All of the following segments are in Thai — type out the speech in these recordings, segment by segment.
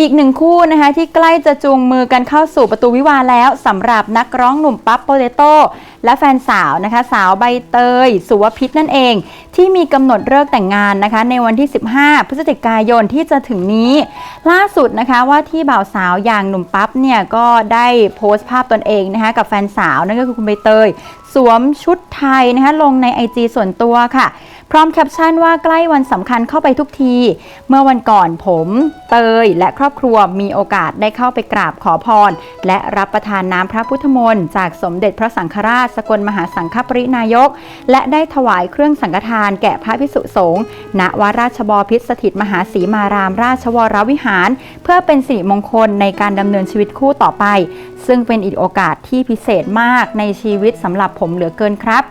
อีกหนึ่งคู่นะคะที่ใกล้จะจูงมือกันเข้าสู่ประตูวิวาแล้วสำหรับนักร้องหนุ่มปั๊บโปเตโต้และแฟนสาวนะคะสาวใบเตย สุวพิษนั่นเอง ที่มีกำหนดเลิกแต่งงานนะคะ ในวันที่ 15 พฤศจิกายนที่จะถึงนี้ ล่าสุดนะคะว่าที่บ่าวสาวอย่างหนุ่มปั๊บเนี่ยก็ได้โพสต์ภาพตนเองนะคะกับแฟนสาวนั่นก็คือคุณใบเตย สวมชุดไทยนะคะลงใน IG ส่วนตัวค่ะ พร้อมแคปชั่นว่าใกล้วันสำคัญเข้าไปทุกที เมื่อวันก่อนผม เตย และครอบครัวมีโอกาสได้เข้าไปกราบขอพร และรับประทานน้ำพระพุทธมนต์จากสมเด็จพระสังฆราช สกลมหาสังฆปรินายก และได้ถวายเครื่องสังฆทานแก่พระพิสุสงฆ์ณวาราชบพิษสถิตมหาศรีมารามราชวรวิหาร เพื่อเป็นสิริมงคลในการดำเนินชีวิตคู่ต่อไป ซึ่งเป็นอีกโอกาสที่พิเศษมากในชีวิตสำหรับผมเหลือเกินครับ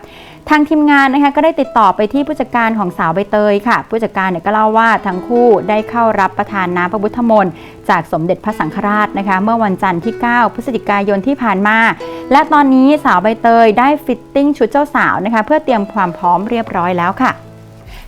ทางทีมงานนะคะก็ได้ติดต่อไปที่ผู้จัดการของสาวใบเตยค่ะ ผู้จัดการเนี่ยก็เล่าว่าทั้งคู่ได้เข้ารับประทานน้ำพระพุทธมนต์จากสมเด็จพระสังฆราชนะคะ เมื่อวันจันทร์ที่ 9 พฤศจิกายนที่ผ่านมา และตอนนี้สาวใบเตยได้ฟิตติ้งชุดเจ้าสาวนะคะ เพื่อเตรียมความพร้อมเรียบร้อยแล้วค่ะ